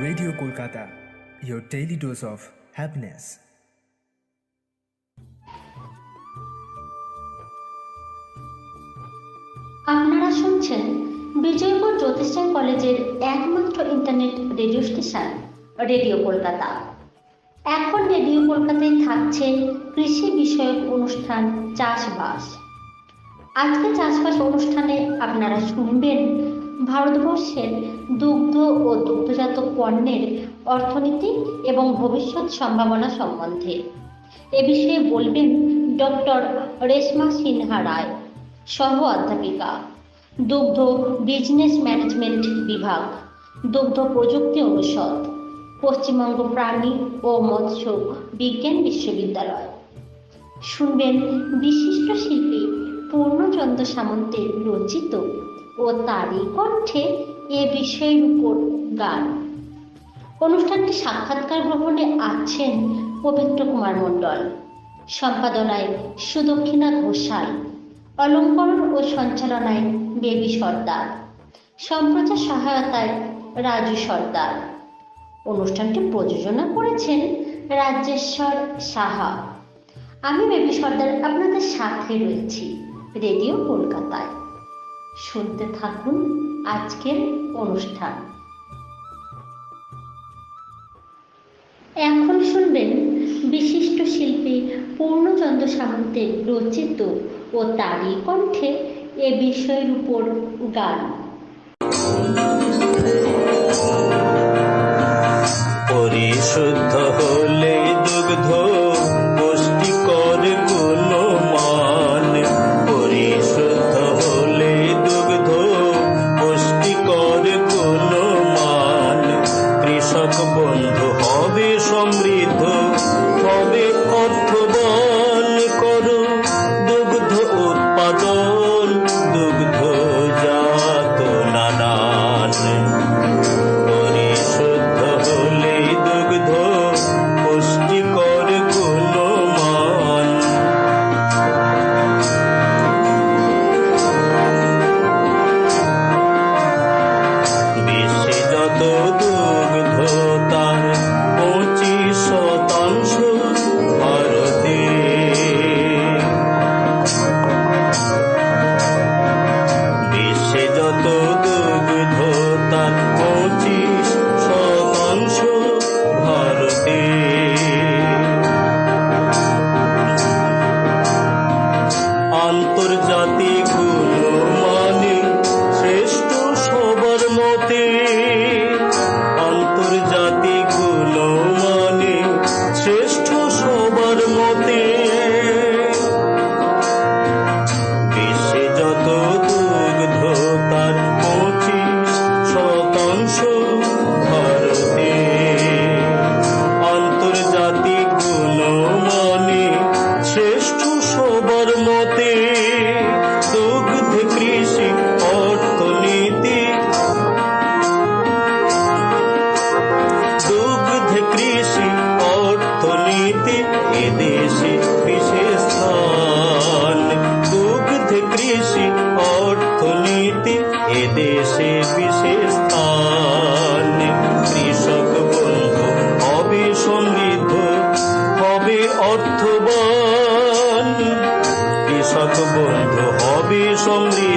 Radio Kolkata, your daily dose of happiness. আপনারা শুনছেন বিজয়পুর জ্যোতিষান কলেজের একমাত্র internet radio station radio Kolkata এখন রেডিও কলকাতায় থাকছে কৃষি বিষয়ক অনুষ্ঠান চাষবাস। আজকে চাষবাস অনুষ্ঠানে আপনারা শুনবেন ভারতবর্ষের দুগ্ধ ও দুগ্ধজাত পণ্যের অর্থনীতি এবং ভবিষ্যৎ সম্ভাবনা সম্বন্ধে। এ বিষয়ে বলবেন ডক্টর রেশমা সিনহা রায় সহ অধ্যাপিকা দুগ্ধ বিজনেস ম্যানেজমেন্ট বিভাগ, দুগ্ধ প্রযুক্তি অনুষদ, পশ্চিমবঙ্গ প্রাণী ও মৎস্য বিজ্ঞান বিশ্ববিদ্যালয়। শুনবেন বিশিষ্ট শিল্পী পূর্ণচন্দ্র সামন্তের রচিত ও তারই কণ্ঠে এ বিষয়ের উপর গান। অনুষ্ঠানটি সাক্ষাৎকার গ্রহণে আছেন পবিত্র কুমার মণ্ডল। সম্পাদনায় সুদক্ষিণা ঘোষাল। অলঙ্করণ ও সঞ্চালনায় বেবি সর্দার। সম্প্রচার সহায়তায় রাজু সর্দার। অনুষ্ঠানটি প্রযোজনা করেছেন রাজ্যেশ্বর সাহা। আমি বেবি সর্দার, আপনাদের সাথে রয়েছি রেডিও কলকাতায়। শুনতে থাকুন আজকের অনুষ্ঠান। এখন শুনবেন বিশিষ্ট শিল্পী পূর্ণচন্দ্র সামন্তের রচিত ও তারই কণ্ঠে এ বিষয়ের উপর গান। পরিশুদ্ধ হলে দুগ্ধ 双臂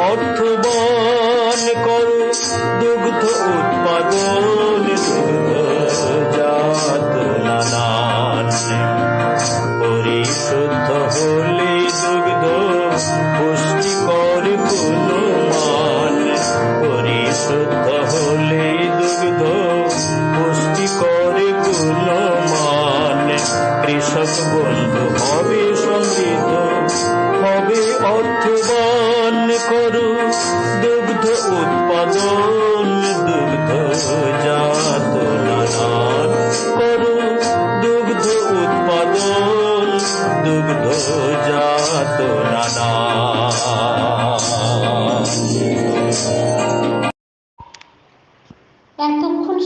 অর্থবহ